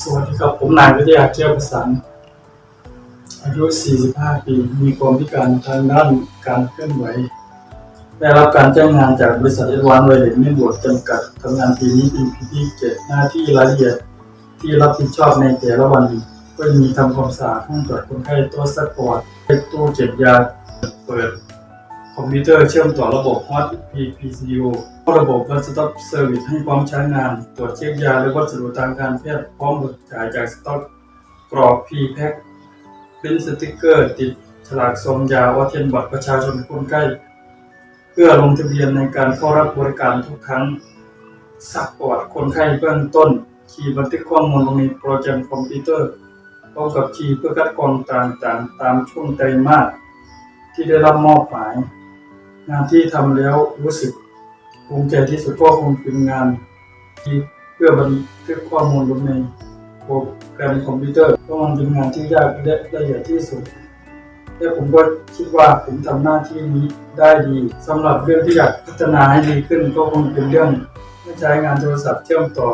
สวัสดีครับ ผมนายวิทยาเจ้าประสานอายุ 45 ปี มีความพิการทางด้านการเคลื่อนไหว ได้รับการจ้างงานจากบริษัทเอวานไวเลสไม่บวกจำกัดทำงานปีนี้เป็นปีที่เจ็ดหน้าที่รายละเอียดที่รับผิดชอบในแต่ละวัน ก็จะมีทำความสะอาดห้องตรวจคนไข้ตัวซัพพอร์ตตู้เก็บยาเปิด อมพิวเตอร์เชื่อมต่อระบบ Hot PPCU ระบบ One Stop Service ให้พร้อมใช้งาน ตรวจเช็คยาและวัสดุทางการแพทย์พร้อมเบิกจ่ายจากสต็อกกรอก P-Pack ปรินสติกเกอร์ติดฉลากซองยาว่าเทียนบัตรประชาชนคนไข้เพื่อลงทะเบียนในการเข้ารับบริการทุกครั้งซักประวัติคนไข้เบื้องต้น คีย์บันทึกข้อมูลลงในโปรแกรมคอมพิวเตอร์พร้อมกับคีย์เพื่อคัดกรองต่างๆ ตามช่วงไตรมาสที่ได้รับมอบหมาย งานที่ทำแล้วรู้สึกภูมิใจที่สุดก็คงเป็นงานที่เพื่อบันทึกข้อมูลลงในโปรแกรมคอมพิวเตอร์เพราะมันเป็นงานที่ยากและละเอียดที่สุดและผมก็คิดว่าผมทำหน้าที่นี้ได้ดีสำหรับเรื่องที่อยากพัฒนาให้ดีขึ้นก็คงเป็นเรื่องไม่ใช้งานโทรศัพท์เชื่อมต่อ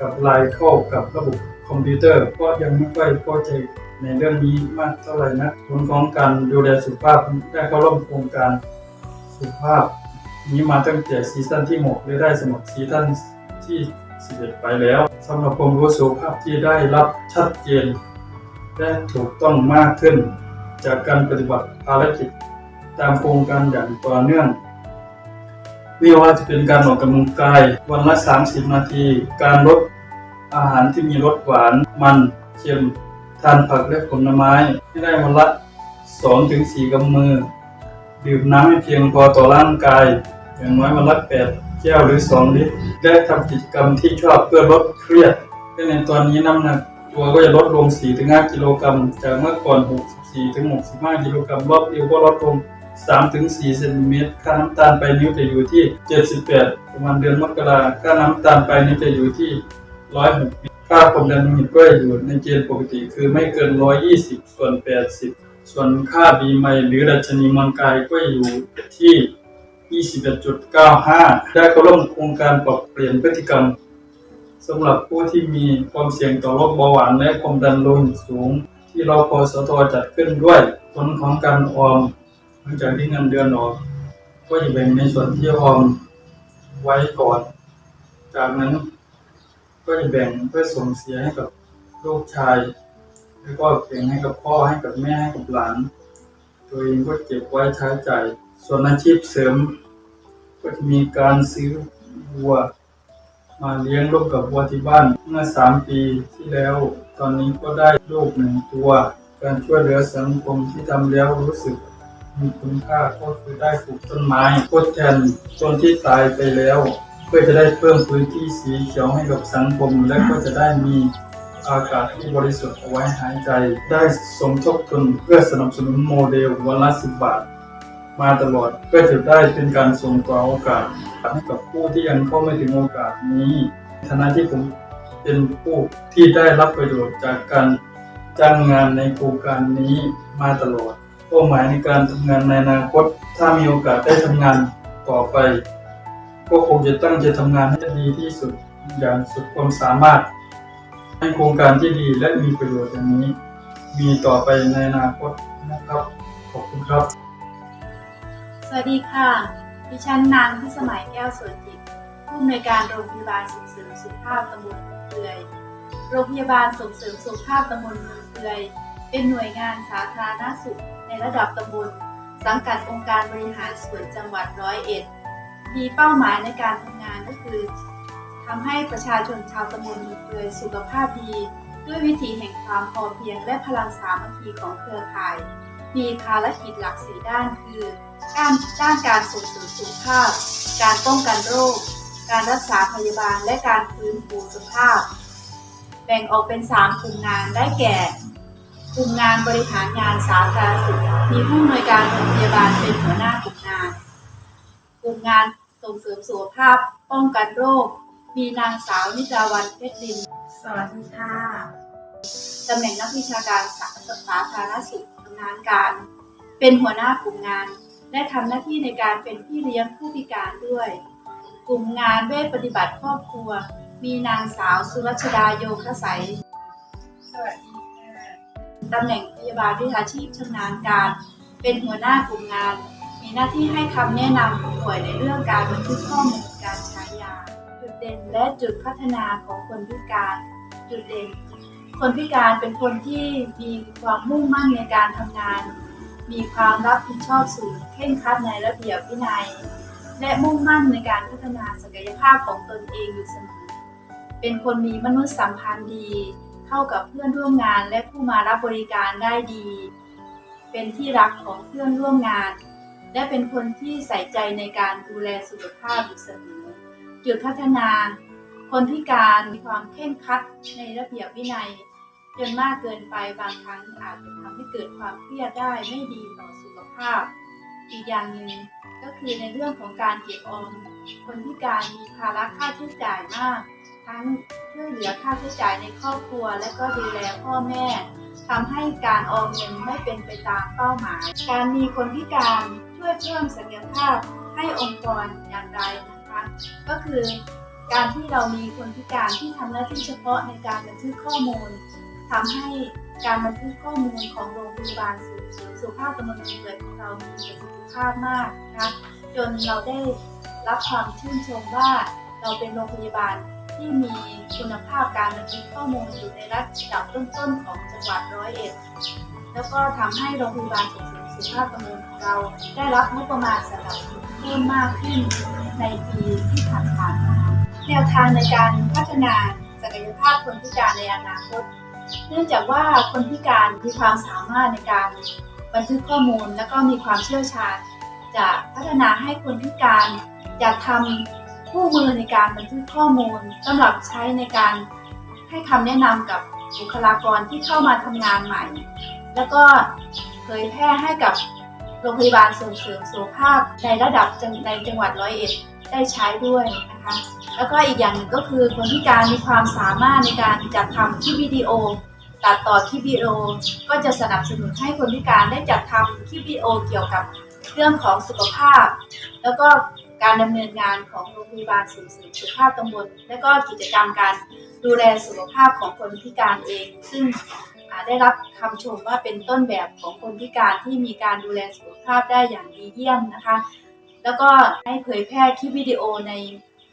กับไลน์เข้ากับระบบคอมพิวเตอร์เพราะยังไม่ค่อยเข้าใจในเรื่องนี้มากเท่าไหร่นะผลของการดูแลสุขภาพได้เข้าร่วมโครงการ สุภาพ นี้มาตั้งแต่ซีซั่นที่6และได้สมัครซีซั่นที่11ไปแล้วสำหรับความรู้สุภาพที่ได้รับชัดเจน และถูกต้องมากขึ้น จากการปฏิบัติภารกิจตามโครงการอย่างต่อเนื่องไม่ว่าจะเป็นการออกกำลังกายวันละ 30 นาที การลดอาหารที่มีรสหวาน มันเค็มทานผักและผลไม้ให้ได้วันละ 2-4กำมือ ดื่มน้ำให้เพียงพอต่อร่างกาย อย่างน้อยวันละ8แก้วหรือ2ลิตรและทำกิจกรรมที่ชอบเพื่อลดเครียดและในตอนนี้น้ำหนักตัวก็จะลดลง 4-5 กิโลกรัมจากเมื่อก่อน 64-65 กิโลกรัมรอบเอวก็ลดลง 3-4 เซนติเมตร ค่าน้ำตาลไปนิ้วจะอยู่ที่ 78 ประมาณเดือนมกราค่าน้ำตาลไปนิ้วจะอยู่ที่ 106ค่าความดันโลหิตก็อยู่ในเกณฑ์ปกติคือไม่เกิน 120 ส่วน 80 ส่วนค่าบีไมหรือดัชนีมวลกายก็อยู่ที่ 21.95 ได้เข้าร่วมโครงการปรับเปลี่ยนพฤติกรรมสำหรับผู้ที่มีความเสี่ยงต่อโรคเบาหวานและความดันโลหิตสูง ที่เราพอสทจัดขึ้นด้วยผลของการออมหลังจากที่เงินเดือนออก ก็จะแบ่งในส่วนที่ออมไว้ก่อน จากนั้นก็จะแบ่งเพื่อส่งเสียให้กับลูกชาย แล้วก็แบ่งให้กับพ่อให้กับแม่ให้กับหลาน ตัวเองก็เก็บไว้ใช้จ่ายส่วนอาชีพเสริม ก็จะมีการซื้อวัว มาเลี้ยงลูกกับวัวที่บ้านเมื่อสามปีที่แล้ว ตอนนี้ก็ได้ลูกหนึ่งตัว การช่วยเหลือสังคมที่ทำแล้วรู้สึกมีคุณค่าก็คือได้ปลูกต้นไม้ทดแทนต้นที่ตายไปแล้ว เพื่อจะได้เพิ่มพื้นที่สีเขียวให้กับสังคมและก็จะได้มี อากาศที่บริสุทธิ์เอาไว้หายใจ ได้สมทบทุนเพื่อสนับสนุนโมเดลวันละสิบบาท มาตลอดเพื่อจะได้เป็นการส่งต่อโอกาสให้กับผู้ที่ยังเข้าไม่ถึงโอกาสนี้ในฐานะที่ผมเป็นผู้ที่ได้รับประโยชน์จากการจ้างงานในโครงการนี้มาตลอดเป้าหมายในการทำงานในอนาคต ถ้ามีโอกาสได้ทำงานต่อไป ก็คงจะตั้งใจทำงานให้ดีที่สุดอย่างสุดความสามารถ ให้โครงการที่ดีและมีประโยชน์อย่างนี้ มีต่อไปในอนาคตนะครับ ขอบคุณครับ สวัสดีค่ะ ดิฉันนางพิสมัยแก้วสวนจิตผู้อำนวยการโรงพยาบาลส่งเสริมสุขภาพตำบลเมืองเปือยโรงพยาบาลส่งเสริมสุขภาพตำบลเมืองเปือยเป็นหน่วยงานสาธารณสุขในระดับตำบล สังกัดองค์การบริหารส่วนจังหวัดร้อยเอ็ดมีเป้าหมายในการทำงานก็คือ ทำให้ประชาชนชาวตำบลเมืองเปือยสุขภาพดี ด้วยวิถีแห่งความพอเพียงและพลังสามัคคีของเครือข่าย มีภารกิจหลักสีด้านคือ ด้านด้านการส่งเสริมสุขภาพ การป้องกันโรค การรักษาพยาบาลและการฟื้นฟูสุขภาพ แบ่งออกเป็น 3 กลุ่มงานได้แก่ กลุ่มงานบริหารงานสาธารณสุขมีผู้อำนวยการโรงพยาบาลเป็นหัวหน้ากลุ่มงาน กลุ่มงานส่งเสริมสุขภาพ ป้องกันโรค มีนางสาวนิจาวันเพชรดิน สวัสดีค่ะ ตำแหน่งนักวิชาการสาธารณสุขชำนาญการ เป็นหัวหน้ากลุ่มงาน และทำหน้าที่ในการเป็นพี่เลี้ยงผู้พิการด้วย กลุ่มงานเวชปฏิบัติครอบครัว มีนางสาวสุรัชดาโยคใสยสวัสดีค่ะตำแหน่งพยาบาลวิชาชีพชำนาญการ เป็นหัวหน้ากลุ่มงาน มีหน้าที่ให้คำแนะนำผู้ป่วยในเรื่องการบันทึกข้อมูล เด่นและจุดพัฒนาของคนพิการ จุดเด่น คนพิการเป็นคนที่มีความมุ่งมั่นในการทำงาน มีความรับผิดชอบสูงเคร่งครัดในระเบียบวินัย และมุ่งมั่นในการพัฒนาศักยภาพของตนเองอยู่เสมอ เป็นคนมีมนุษยสัมพันธ์ดี เข้ากับเพื่อนร่วมงานและผู้มารับบริการได้ดี เป็นที่รักของเพื่อนร่วมงาน และเป็นคนที่ใส่ใจในการดูแลสุขภาพอยู่เสมอ จุดพัฒนา คนพิการมีความเคร่งคัดในระเบียบวินัย จนมากเกินไปบางครั้งอาจจะทำให้เกิดความเครียดได้ไม่ดีต่อสุขภาพ อีกอย่างหนึ่งก็คือในเรื่องของการเก็บออมคนพิการมีภาระค่าใช้จ่ายมาก ทั้งช่วยเหลือค่าใช้จ่ายในครอบครัว และก็ดูแลพ่อแม่ทำให้การออมเงินไม่เป็นไปตามเป้าหมาย การมีคนพิการช่วยเพิ่มศักยภาพให้องค์กรอย่างไร นะคะก็คือการที่เรามีคนพิการที่ทำหน้าที่เฉพาะในการบันทึกข้อมูลทำให้การบันทึกข้อมูลของโรงพยาบาลสุสุขภาพตำบลเมืองของเรามีประสิทธิภาพมากนะคะจนเราได้รับความชื่นชมว่าเราเป็นโรงพยาบาลที่มีคุณภาพการบันทึกข้อมูลอยู่ในระดับต้นๆของจังหวัดร้อยเอ็ดแล้วก็ทำให้โรงพยาบาลส่งเสริมสุขภาพตำบลของเราได้รับงบประมาณสนับสนุน เพิ่มมากขึ้นในปีที่ผ่านๆมาแนวทางในการพัฒนาศักยภาพคนพิการในอนาคต เนื่องจากว่าคนพิการมีความสามารถในการบันทึกข้อมูล และก็มีความเชี่ยวชาญ จะพัฒนาให้คนพิการจะทำคู่มือในการบันทึกข้อมูลสำหรับใช้ในการให้คำแนะนำกับบุคลากรที่เข้ามาทำงานใหม่ แล้วก็เผยแพร่ให้กับ โรงพยาบาลส่งเสริมสุขภาพในระดับในจังหวัดร้อยเอ็ดได้ใช้ด้วยนะคะแล้วก็อีกอย่างหนึ่งก็คือคนพิการมีความสามารถในการจัดทำคลิปวิดีโอ ตัดต่อคลิปวิดีโอ ก็จะสนับสนุนให้คนพิการได้จัดทำคลิปวิดีโอเกี่ยวกับเรื่องของสุขภาพ แล้วก็การดำเนินงานของโรงพยาบาลส่งเสริมสุขภาพตำบลและก็กิจกรรมการดูแลสุขภาพของคนพิการเอง ซึ่ง ได้รับคำชมว่าเป็นต้นแบบของคนพิการที่มีการดูแลสุขภาพได้อย่างดีเยี่ยมนะคะ แล้วก็ให้เผยแพร่คลิปวิดีโอใน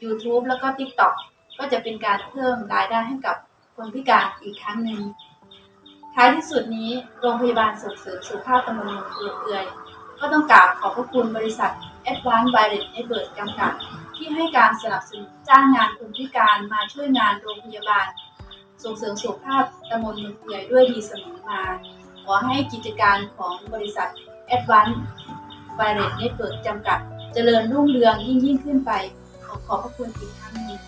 YouTube แล้วก็ TikTok ก็จะเป็นการเพิ่มรายได้ให้กับคนพิการอีกครั้งหนึ่งท้ายที่สุดนี้โรงพยาบาลส่งเสริมสุขภาพตำบลเมืองเอือยก็ต้องกราบขอบพระคุณบริษัท Advanced Virus Network จำกัด ที่ให้การสนับสนุนจ้างงานคนพิการมาช่วยงานโรงพยาบาล ส่งเสริมสุขภาพตำบลเมืองเอือยด้วยดีเสมอมา ขอให้กิจการของบริษัท Advanced Virus Network จำกัด เจริญรุ่งเรืองยิ่งยิ่งขึ้นไป ขอขอบพระคุณอีกครั้งหนึ่ง